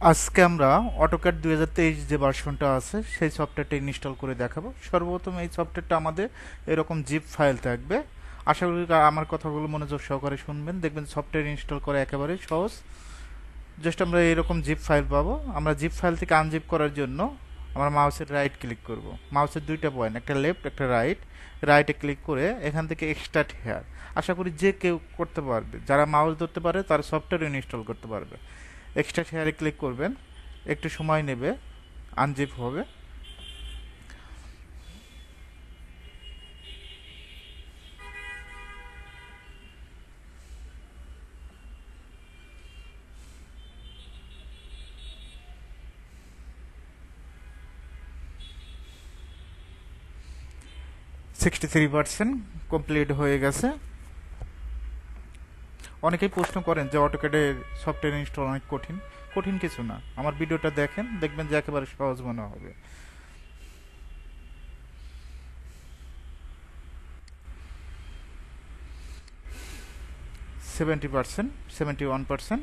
আজকে আমরা অটোক্যাড দুই যে ভার্সনটা আছে, সেই সফটওয়্যারটা ইনস্টল করে দেখাবো। সর্বপ্রথম এই সফটওয়্যারটা আমাদের এরকম জিপ ফাইল থাকবে। আশা করি আমার কথাগুলো মনোযোগ সহকারে শুনবেন। দেখবেন সফটওয়্যার ইনস্টল করা একেবারে সহজ। জাস্ট আমরা এরকম জিপ ফাইল পাবো। আমরা জিপ ফাইল থেকে আনজিপ করার জন্য আমরা মাউসের রাইট ক্লিক করব। মাউসের দুইটা পয়েন্ট একটা লেফট একটা রাইট রাইটে ক্লিক করে এখান থেকে এক্সট্রাক্ট হেয়ার আশা করি যে কেউ করতে পারবে, যারা মাউস ধরতে পারে, তারা সফটওয়্যার ইনস্টল করতে পারবে। এক্সট্রা শেয়ারে ক্লিক করবেন। একটু সময় নেবে আনজিপ হবে। সিক্সটি থ্রি পার্সেন্ট কমপ্লিট হয়ে গেছে। অনেকেই প্রশ্ন করেন যে অটোকেডে সফটওয়্যার ইনস্টল অনেক কঠিন। কঠিন কিছু না। আমার ভিডিওটা দেখেন, দেখবেন যে একেবারে সহজ মনে হবে। Seventy percent seventy one percent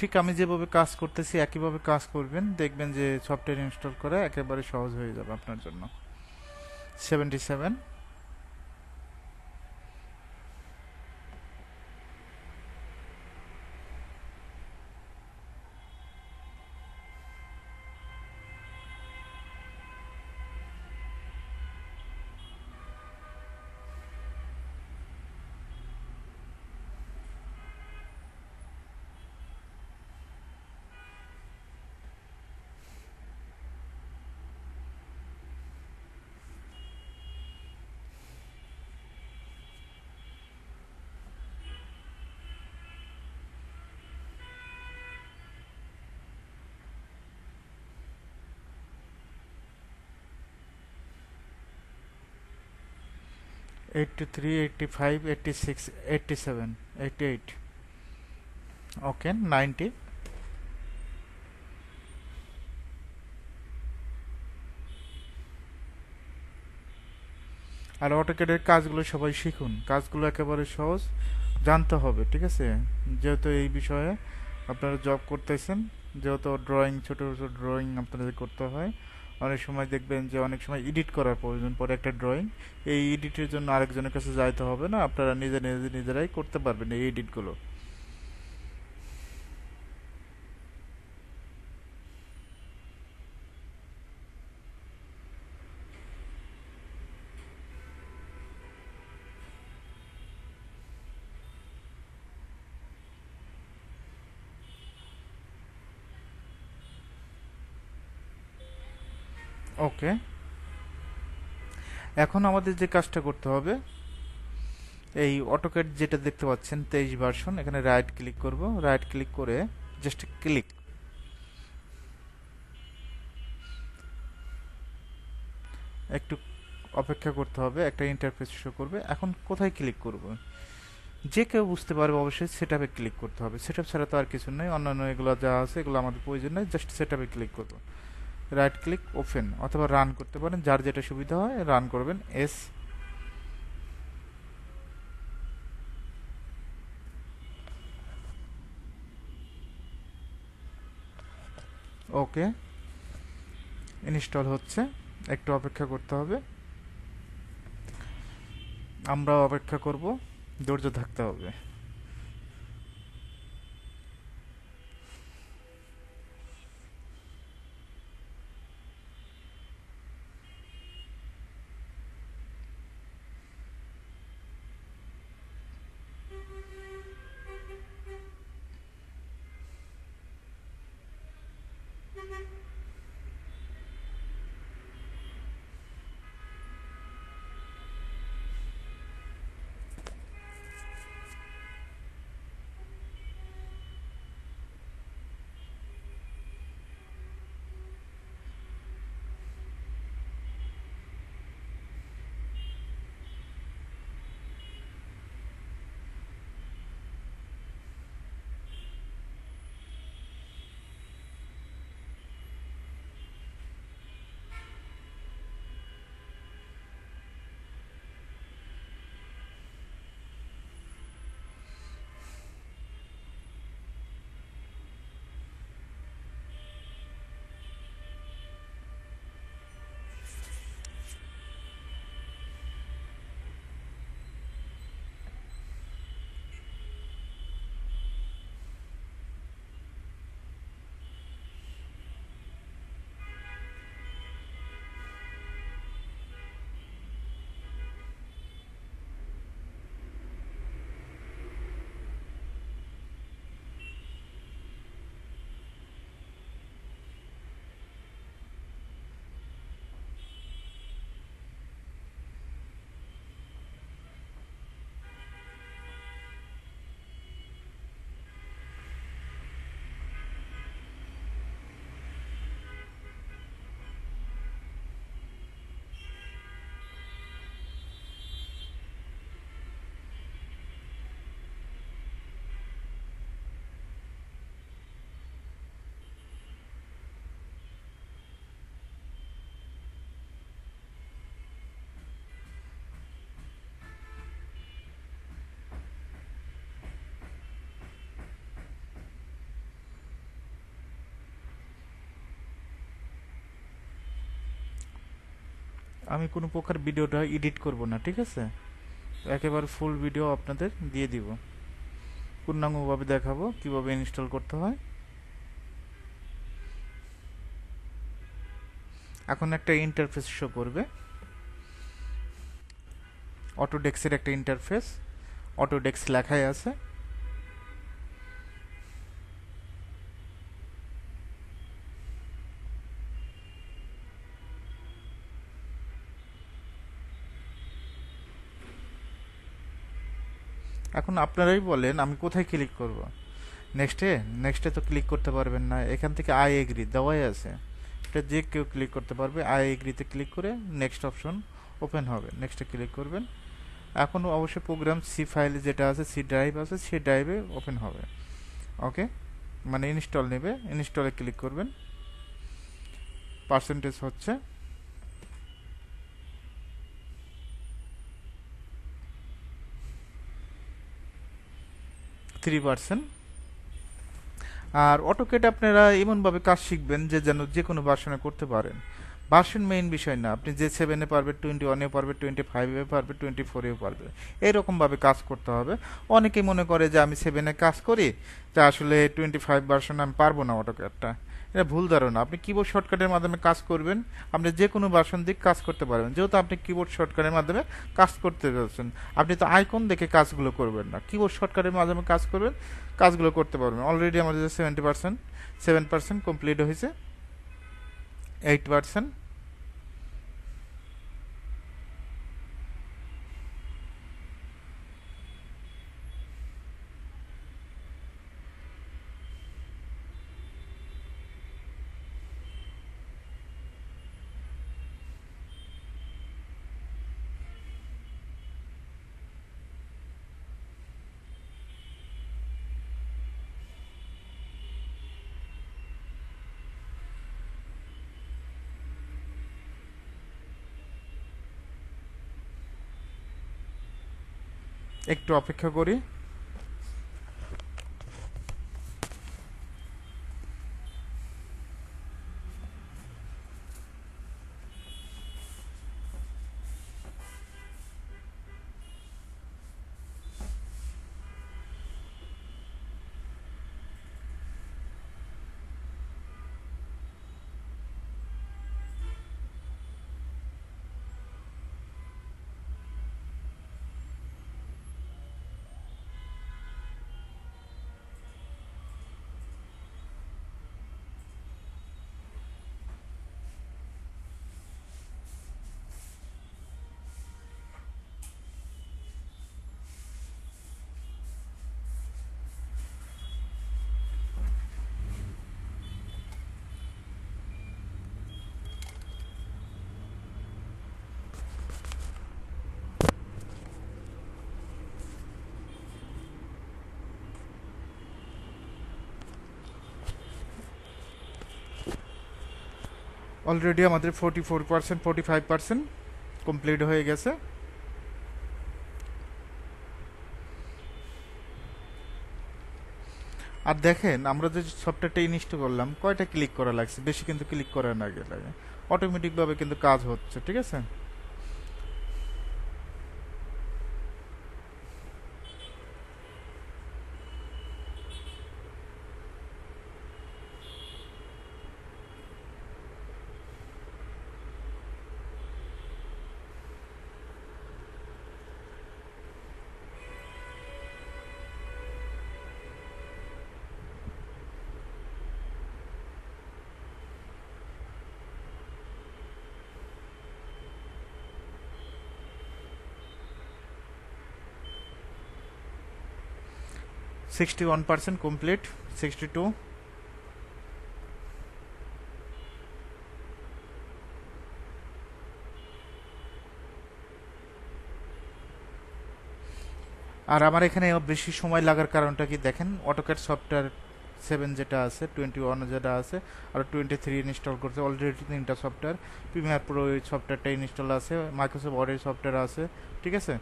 ঠিক আমি যেভাবে কাজ করতেছি, একইভাবে কাজ করবেন, দেখবেন যে সফটওয়্যার ইনস্টল করা একেবারে সহজ হয়ে যাবে আপনার জন্য। Seventy seven eight okay ninety আর কাজগুলো সবাই শিখুন। কাজগুলো একেবারে সহজ। জানতে হবে, ঠিক আছে? যেহেতু এই বিষয়ে আপনারা জব করতেছেন, যেহেতু ড্রয়িং ছোটো ছোটো ড্রয়িং আপনাদের করতে হয় অনেক সময় দেখবেন যে অনেক সময় এডিট করার প্রয়োজন পড়ে একটা ড্রয়িং এই এডিটের জন্য আরেকজনের কাছে যাইতে হবে না, আপনারা নিজে নিজে নিজেরাই করতে পারবেন এই এডিটগুলো ওকে? এখন আমাদের যে কাজটা করতে হবে, এই অটোক্যাড যেটা দেখতে পাচ্ছেন, তেইশ ভার্সন এখানে রাইট ক্লিক করব। রাইট ক্লিক করে জাস্ট ক্লিক একটু অপেক্ষা করতে হবে, একটা ইন্টারফেস শো করবে। এখন কোথায় ক্লিক করব? যে কেউ বুঝতে পারবে অবশ্যই সেট ক্লিক করতে হবে। সেট ছাড়া তো আর কিছু নেই, অন্যান্য এগুলো যা আছে, এগুলো আমাদের প্রয়োজন নেই জাস্ট সেট ক্লিক করব। রাইট ক্লিক ওপেন অথবা রান করতে পারেন, যার যেটা সুবিধা হয় রান করবেন এস ওকে ইনস্টল হচ্ছে, একটু অপেক্ষা করতে হবে। আমরা অপেক্ষা করব, ধৈর্য থাকতে হবে। আমি কোনো প্রকার ভিডিওটা এডিট করব না, ঠিক আছে? একেবারে ফুল ভিডিও আপনাদের দিয়ে দিব। পূর্ণাঙ্গভাবে দেখাবো কীভাবে ইনস্টল করতে হয়। এখন একটা ইন্টারফেস শো করবে। অটোডেক্সের একটা ইন্টারফেস অটোডেক্স লেখাই আছে। এখন আপনারাই বলেন, আমি কোথায় ক্লিক করব? নেক্সটে নেক্সটে তো ক্লিক করতে পারবেন না। এখান থেকে আই এগ্রি দেওয়াই আছে। এটা যে কেউ ক্লিক করতে পারবে আই এগ্রিতে ক্লিক করে নেক্সট অপশন ওপেন হবে। নেক্সটে ক্লিক করবেন। এখন অবশ্যই প্রোগ্রাম সি ফাইলে যেটা আছে সি ড্রাইভ আছে সেই ড্রাইভে ওপেন হবে। ওকে মানে ইনস্টল নেবে ইনস্টলে ক্লিক করবেন। পার্সেন্টেজ হচ্ছে থ্রি পার্সেন্ট আর অটোকেট আপনারা এমনভাবে কাজ শিখবেন যে যেন যে কোনো ভার্সনে করতে পারেন। ভার্সন মেইন বিষয় না, আপনি যে সেভেনে পারবে টোয়েন্টি ওয়ানে পারবে টোয়েন্টি ফাইভে পারবে টোয়েন্টি ফোরেও পারবে। এইরকমভাবে কাজ করতে হবে। অনেকেই মনে করে যে আমি সেভেনে কাজ করি, তা আসলে টোয়েন্টি ফাইভ ভার্সন আমি পারব না অটোকেটটা এটা ভুল ধারণা। আপনি কিবোর্ড শর্টকাটের মাধ্যমে কাজ করবেন, আপনি যে কোনো বাসন দিক কাজ করতে পারবেন। যেহেতু আপনি কিবোর্ড শর্টকাটের মাধ্যমে কাজ করতে যাচ্ছেন আপনি তো আইকন দেখে কাজগুলো করবেন না। কিবোর্ড শর্টকাটের মাধ্যমে কাজ করবেন, কাজগুলো করতে পারবেন। অলরেডি আমাদের seventy percent seven percent complete হয়েছে এইট পার্সেন্ট একটু অপেক্ষা করি। অলরেডি আমাদের forty four percent, forty five percent complete হয়ে গেছে। আর দেখেন, আমরা যে সফটওয়্যারটা ইনস্টল করলাম, কয়টা ক্লিক করা লাগছে? বেশি কিন্তু ক্লিক করা না গেলে। অটোমেটিকভাবে কিন্তু কাজ হচ্ছে, ঠিক আছে? Sixty one percent complete sixty two আর আমার এখানে বেশি সময় লাগার কারণটা কি দেখেন অটোক্যাট সফটওয়্যার সেভেন যেটা আছে টোয়েন্টি ওয়ান যেটা আছে, আর টোয়েন্টি থ্রি ইনস্টল করছে অলরেডি তিনটা সফটওয়্যার প্রিমিয়ার প্রো সফটওয়্যারটা ইনস্টল আছে মাইক্রোসফট ওয়ার্ডের সফটওয়্যার আছে, ঠিক আছে?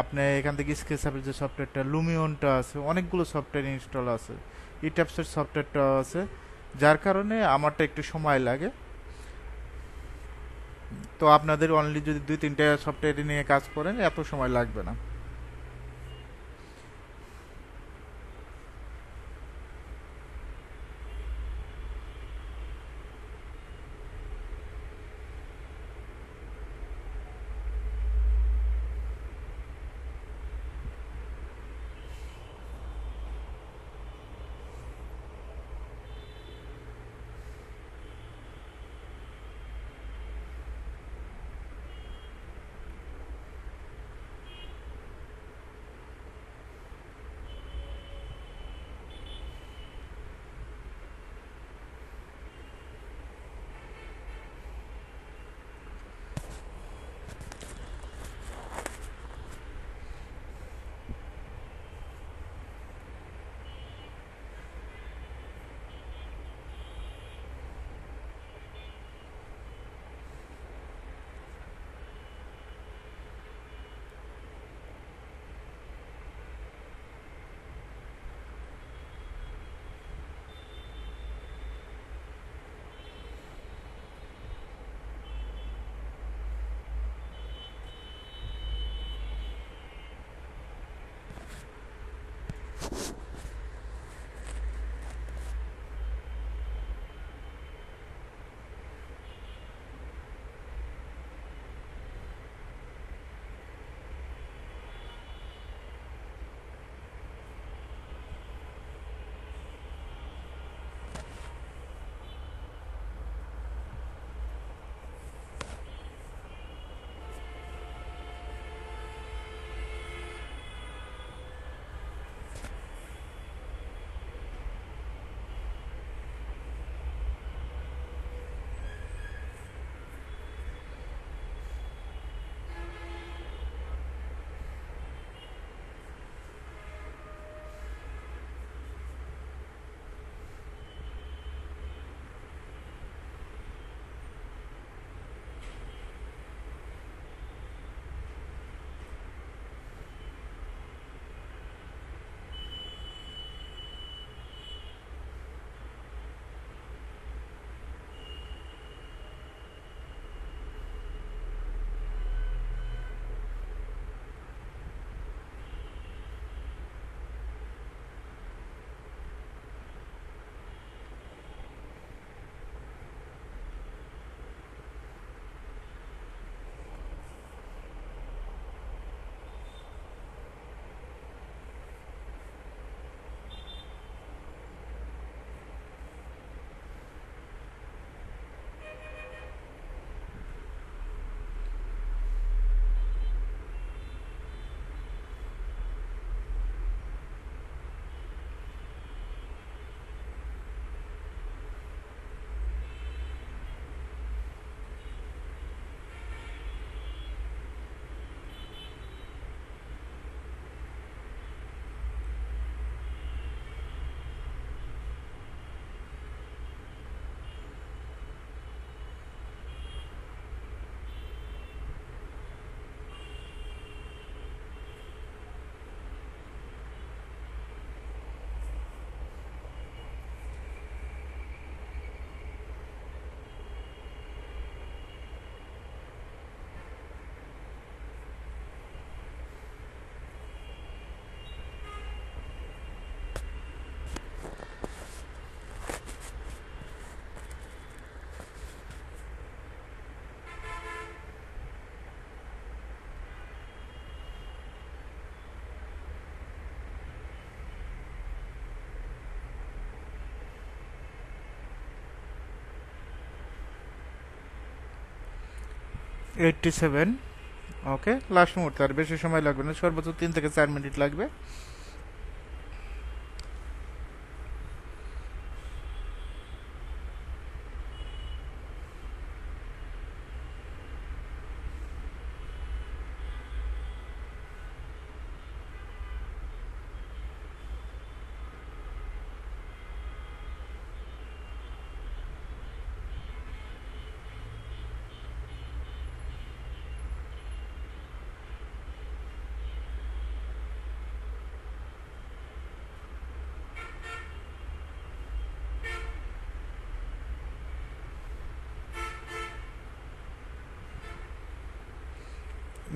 আপনি এখান থেকে স্কেচ আপের যে সফটওয়্যারটা লুমিওনটা আছে, অনেকগুলো সফটওয়্যার ইনস্টল আছে ইটাপসের সফটওয়্যারটা আছে, যার কারণে আমারটা একটু সময় লাগে। তো আপনাদের অনলি যদি দুই তিনটা সফটওয়্যার নিয়ে কাজ করেন, এত সময় লাগবে না। এইটটি সেভেন ওকে লাস্ট মুহূর্তে আর বেশি সময় লাগবে না, সর্বোচ্চ তিন থেকে চার মিনিট লাগবে।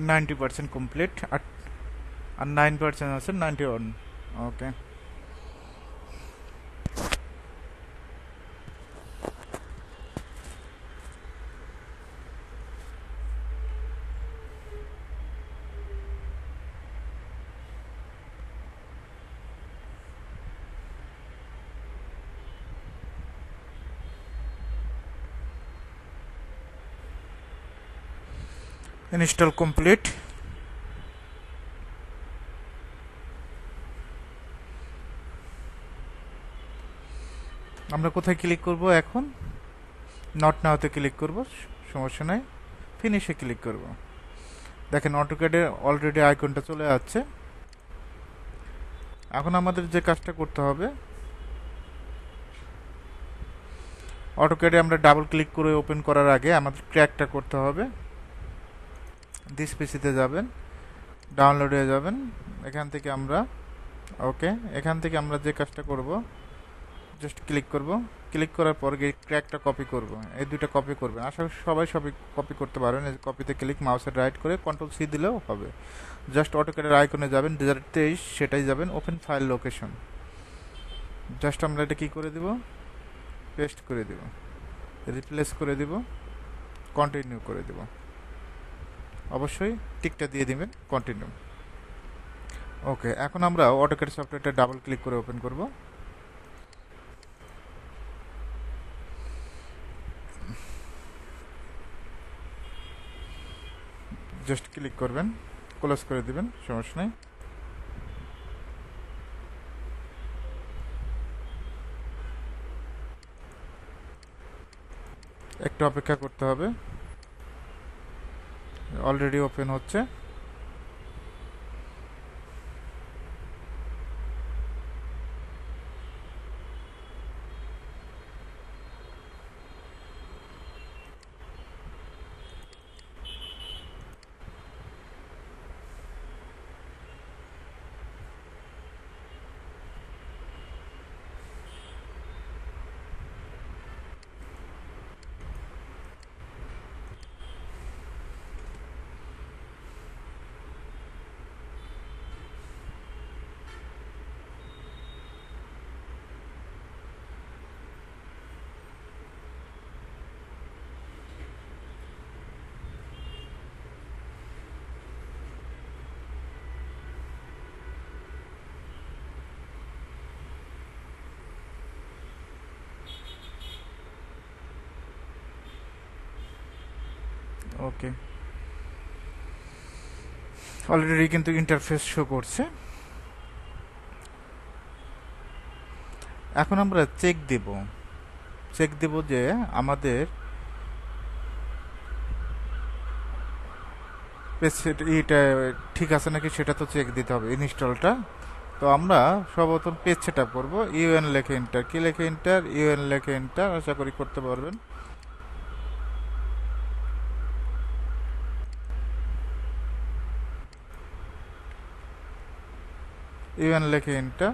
90% complete at and 9% also 91 okay install complete আমরা কোথায় ক্লিক করব এখন? নট নাওতে ক্লিক করব, সমস্যা নাই। ফিনিশে ক্লিক করব। দেখেন অটোক্যাডে অলরেডি আইকনটা চলে যাচ্ছে। এখন আমাদের যে কাজটা করতে হবে অটোক্যাডে আমরা ডাবল ক্লিক করে ওপেন করার আগে আমাদের ক্র্যাকটা করতে হবে। দিস পিসিতে যাবেন ডাউনলোডে যাবেন, এখান থেকে আমরা ওকে এখান থেকে আমরা যে কাজটা করব জাস্ট ক্লিক করব ক্লিক করার পর ক্র্যাকটা কপি করব, এই দুইটা কপি করবেন। আশা সবাই সবই কপি করতে পারবেন কপিতে ক্লিক মাউসের রাইট করে কন্ট্রোল সি দিলেও হবে। জাস্ট অটোক্যাডের আইকনে যাবেন দু তেইশ, সেটাই যাবেন ওপেন ফাইল লোকেশন জাস্ট আমরা এটা কী করে দিব? পেস্ট করে দিব রিপ্লেস করে দিব কন্টিনিউ করে দিব। অবশ্যই টিকটা দিয়ে দিবেন কন্টিনিউ ওকে এখন আমরা অটোক্যাড সফটওয়্যারটা ডাবল ক্লিক করে ওপেন করব। জাস্ট ক্লিক করবেন ক্লোজ করে দিবেন, সমস্যা নেই। একটু অপেক্ষা করতে হবে। অলরেডি ওপেন হচ্ছে। ওকে অলরেডি কিন্তু ইন্টারফেস শো করছে। এখন আমরা চেক দেব। চেক দেব যে আমাদের এটা ঠিক আছে নাকি সেটা তো চেক দিতে হবে ইনস্টলটা তো আমরা সর্বপ্রথম পেজ সেট আপ করব। ইউএন লেখে এন্টার কি লেখে এন্টার ইউএন লেখে এন্টার আশা করি করতে পারবেন। ইউএন লেখে এন্টার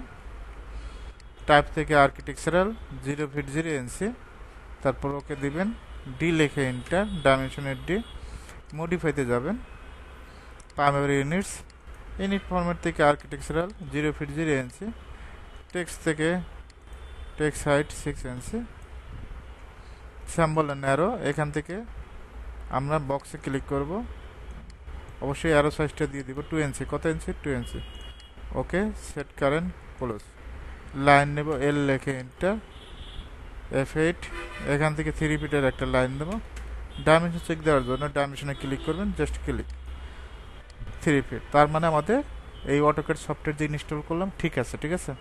টাইপ থেকে architectural zero feet zero NC তারপর ওকে দিবেন ডি লেখে এন্টার ডাইমেনশনের ডি মডিফাইতে যাবেন প্রাইমারি ইউনিটস ইউনিট ফরম্যাট থেকে architectural zero feet zero inch text থেকে text height six inch symbol narrow এখান থেকে আমরা বক্সে ক্লিক করব, অবশ্যই অ্যারো সাইজটা দিয়ে দিব টু এনসি কত inch two inch okay, set current close. Line নেব এল লেখে এন্টার এফ এইট এখান থেকে থ্রি ফিটের একটা লাইন দেবো। ডাইমেনশন চেক দেওয়ার জন্য ডাইমেনশনে ক্লিক করবেন জাস্ট ক্লিক থ্রি ফিট তার মানে আমাদের এই অটোকেট সফটওয়্যার যে ইনস্টল করলাম, ঠিক আছে ঠিক আছে?